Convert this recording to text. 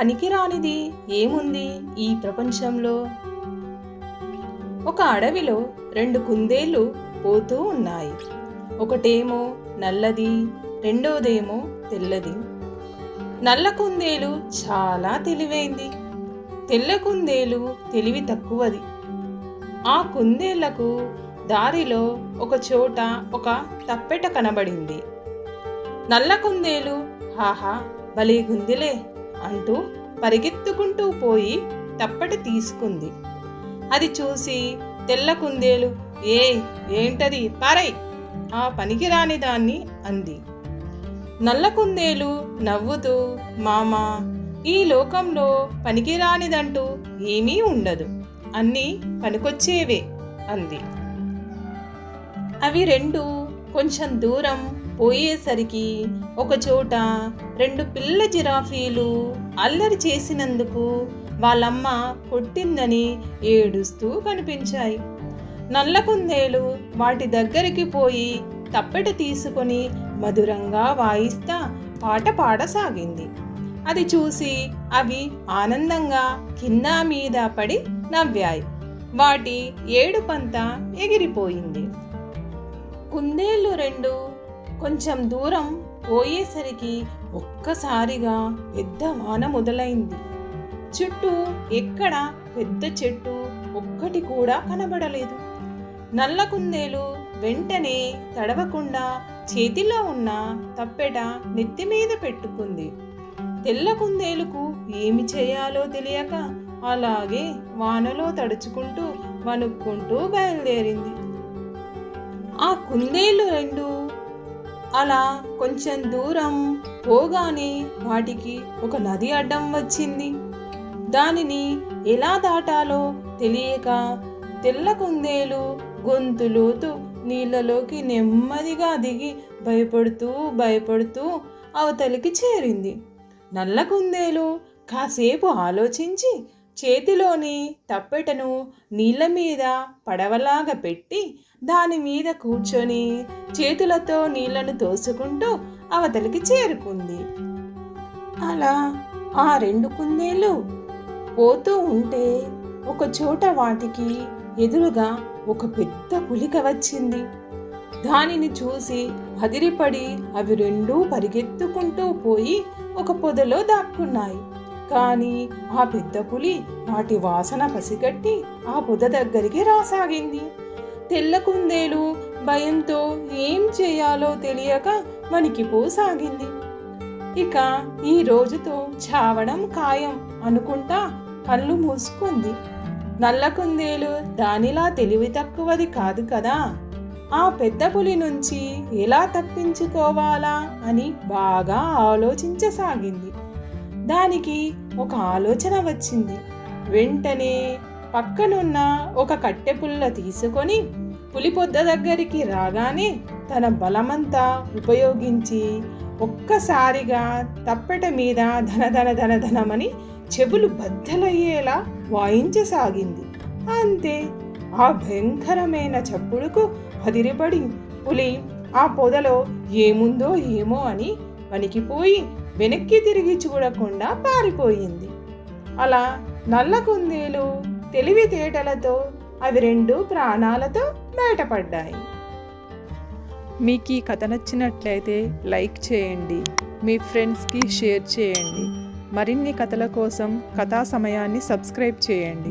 పనికిరానిది ఏముంది ఈ ప్రపంచంలో? ఒక అడవిలో రెండు కుందేళ్ళు పోతూ ఉన్నాయి. ఒకటేమో నల్లది రెండోదేమో తెల్లది. నల్ల కుందేలు చాలా తెలివైంది. తెల్ల కుందేలు తెలివి తక్కువది. ఆ కుందేళ్ళకు దారిలో ఒక చోట ఒక తప్పెట కనబడింది. నల్ల కుందేలు హాహా భలే గుందిలే! అంటూ పరిగెత్తుకుంటూ పోయి తప్పట తీసుకుంది. అది చూసి తెల్ల కుందేలు ఏ ఏంటది? పారై! ఆ పనికిరాని దాన్ని అంది. నల్ల కుందేలు నవ్వుతూ మామా ఈ లోకంలో పనికిరానిదంటూ ఏమీ ఉండదు. అన్నీ పనికొచ్చేవే అంది. అవి రెండు కొంచెం దూరం పోయేసరికి ఒకచోట రెండు పిల్ల జిరాఫీలు అల్లరి చేసినందుకు వాళ్ళమ్మ కొట్టిందని ఏడుస్తూ కనిపించాయి. నల్ల కుందేలు వాటి దగ్గరికి పోయి తప్పెట తీసుకొని మధురంగా వాయిస్తా పాట పాడసాగింది. అది చూసి అవి ఆనందంగా కింద మీద పడి నవ్వాయి. వాటి ఏడుపంతా ఎగిరిపోయింది. కుందేళ్ళు రెండు. కొంచెం దూరం పోయేసరికి ఒక్కసారిగా పెద్ద వాన మొదలైంది. చుట్టూ ఎక్కడ పెద్ద చెట్టు ఒక్కటి కూడా కనబడలేదు. నల్ల కుందేలు వెంటనే తడవకుండా చేతిలో ఉన్న తప్పెట నెత్తి మీద పెట్టుకుంది. తెల్ల కుందేలుకు ఏమి చేయాలో తెలియక అలాగే వానలో తడుచుకుంటూ వణుక్కుంటూ బయలుదేరింది. ఆ కుందేలు రెండు అలా కొంచెం దూరం పోగానే వాటికి ఒక నది అడ్డం వచ్చింది. దానిని ఎలా దాటాలో తెలియక తెల్ల కుందేలు గొంతులోతు నీళ్ళలోకి నెమ్మదిగా దిగి భయపడుతూ భయపడుతూ అవతలికి చేరింది. నల్ల కుందేలు కాసేపు ఆలోచించి చేతిలోని తప్పెటను నీళ్ళ మీద పడవలాగా పెట్టి దాని మీద కూర్చొని చేతులతో నీళ్ళను తోసుకుంటూ అవతలికి చేరుకుంది. అలా ఆ రెండు కుందేళ్ళు పోతూ ఉంటే ఒక చోట వాటికి ఎదురుగా ఒక పెద్ద పులిక వచ్చింది. దానిని చూసి అదిరిపడి అవి రెండూ పరిగెత్తుకుంటూ పోయి ఒక పొదలో దాక్కున్నాయి. కానీ ఆ పెద్ద పులి వాటి వాసన పసిగట్టి ఆ పొద దగ్గరికి రాసాగింది. తెల్ల కుందేలు భయంతో ఏం చేయాలో తెలియక వణికిపోసాగింది ఇక ఈ రోజుతో చావడం ఖాయం అనుకుంటా కళ్ళు మూసుకుంది. నల్ల కుందేలు దానిలా తెలివి తక్కువది కాదు కదా. ఆ పెద్ద పులి నుంచి ఎలా తప్పించుకోవాలా అని బాగా ఆలోచించసాగింది. దానికి ఒక ఆలోచన వచ్చింది. వెంటనే పక్కనున్న ఒక కట్టె పుల్ల తీసుకొని పులిపొద్ద దగ్గరికి రాగానే తన బలమంతా ఉపయోగించి ఒక్కసారిగా తప్పెట మీద ధన ధన ధన ధనమని చెవులు బద్దలయ్యేలా వాయించసాగింది. అంతే ఆ భయంకరమైన చప్పుడుకు అదిరిపడి పులి ఆ పొదలో ఏముందో ఏమో అని వణికిపోయి వెనక్కి తిరిగి చూడకుండా పారిపోయింది. అలా నల్ల కుందేలు తెలివితేటలతో అవి రెండు ప్రాణాలతో బయటపడ్డాయి. మీకు ఈ కథ నచ్చినట్లయితే లైక్ చేయండి మీ ఫ్రెండ్స్కి షేర్ చేయండి మరిన్ని కథల కోసం కథా సమయాన్ని సబ్స్క్రైబ్ చేయండి.